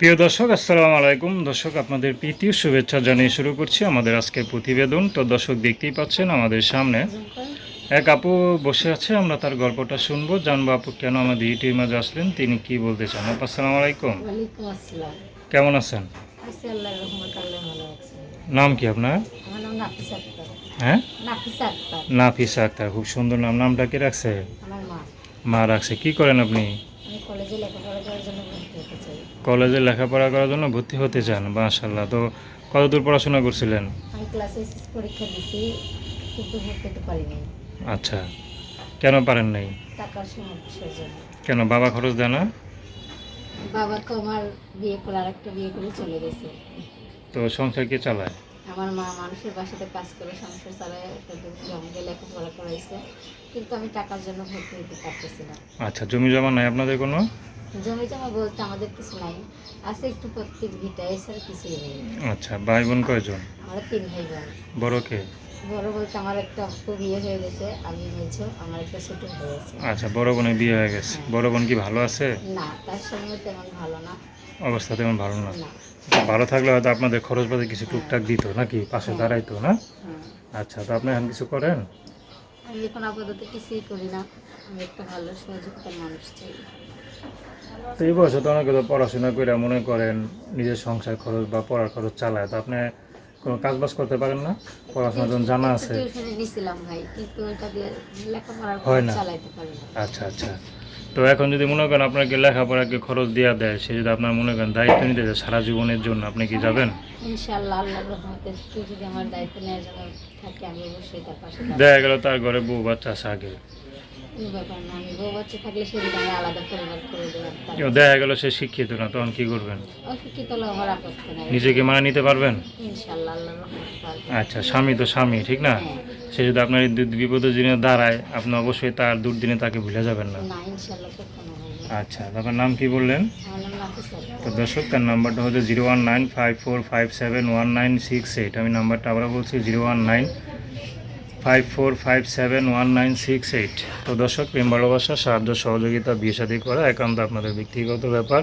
প্রিয় দর্শক আসসালামু আলাইকুম। দর্শক আপনাদের প্রীতি শুভেচ্ছা জানিয়ে শুরু করছি আমাদের আজকের প্রতিবেদন। তো দর্শক দেখতেই পাচ্ছেন আমাদের সামনে এক আপু বসে আছে আমরা তার গল্পটা শুনব। জানব আপু কেন আমাদের ইউটিউব মাঝে আসলেন তিনি কি বলতে চান? আপু আসসালামু আলাইকুম। কেমন আছেন? নাম কি আপনার? হ্যাঁ? নাফিস আক্তার। খুব সুন্দর নাম। নামটা কি রাখছে? মা রাখছে। কি করেন আপনি? আমি কলেজে লেখাপড়া করার জন্য ভর্তি হতে চাই। কলেজে লেখাপড়া করার জন্য ভর্তি হতে চান? মাশাল্লাহ তো কতদূর পড়াশোনা করছিলেন? আমি ক্লাস এসএস পরীক্ষা দিছি কিন্তু ভর্তি হতে পারিনি। আচ্ছা। কেন পারেন নাই? টাকার সমস্যার জন্য। কেন বাবা খরচ দেয় না? বাবা তো আমার বিয়ে করে আরেকটা বিয়ে করে চলে গেছে। তো সংসার কে চালায়? আমার মা মানুষের বাসাতে কাজ করে সংসার চালায় জমকে লেখাপড়া করাইছে কিন্তু আমি টাকার জন্য ভর্তি হতে পারতেছি না। আচ্ছা জমি জমা নাই আপনাদের কোনো? জমি জমা বলতে আমাদের কিছু নাই। আছে একটু প্রত্যেক ভিটা এছাড়া কিছুই নেই। আচ্ছা ভাই বোন কয়জন? আমরা তিন ভাই বোন বড় কে? বড় বলতে আমার একটা বিয়ে হয়ে গেছে আমি মেঝো আমার একটা ছোট হয়ে গেছে আচ্ছা বড় বোনের বিয়ে হয়ে গেছে। বড় বোন কি ভালো আছে? না তার সঙ্গে তেমন ভালো না। অবস্থা তেমন ভালো না। ভালো থাকলে হয়তো আপনাদের খরচ পাতি কিছু টুকটাক দিত নাকি? পাশে দাঁড়াইতো না? আচ্ছা তো আপনি এখন কিছু করেন? আমি এখন আপাতত কিছুই করি না। আমি একটা ভালো সহযোগিতার মানুষ চাই। তো এই বয়সে তো অনেকে তো পড়াশোনা করে মনে করেন নিজের সংসার খরচ বা পড়ার খরচ চালায়। তো আপনি কোনো কাজ বাজ করতে পারেন না? পড়াশোনা যখন জানা আছে। টিউশনে নিছিলাম ভাই কিন্তু ওইটা দিয়ে লেখাপড়ার হয় না। চালাইতে পারি না। আচ্ছা আচ্ছা। তো এখন যদি মনে করেন আপনাকে লেখাপড়াকে খরচ দেওয়া দেয় সে যদি আপনার মনে করেন দায়িত্ব নিতে যায় সারা জীবনের জন্য আপনি কি যাবেন। দেখা গেল তার ঘরে বউ বাচ্চা আছে আগে দেখা গেল সে শিক্ষিত না তখন কি করবেন? নিজেকে মানে নিতে পারবেন? আচ্ছা স্বামী তো স্বামী ঠিক না? হ্যাঁ। সে যদি আপনার বিপদের দিনে দাঁড়ায় আপনি অবশ্যই তার দুর্দিনে তাকে ভুলে যাবেন না। আচ্ছা আপনার নাম কি বললেন। তো দর্শক তার নাম্বারটা হচ্ছে zero one nine five four five seven one nine six eight. আমি নাম্বারটা আবার বলছি zero one nine five four five seven one nine six eight তো দর্শক, প্রেম ভালোবাসা, সাহায্য, সহযোগিতা, বিয়ে সাদী করা একান্ত আপনাদের ব্যক্তিগত ব্যাপার।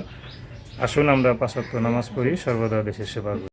আসুন আমরা পাঁচত্ব নামাজ পড়ি, সর্বদা দেশের সেবা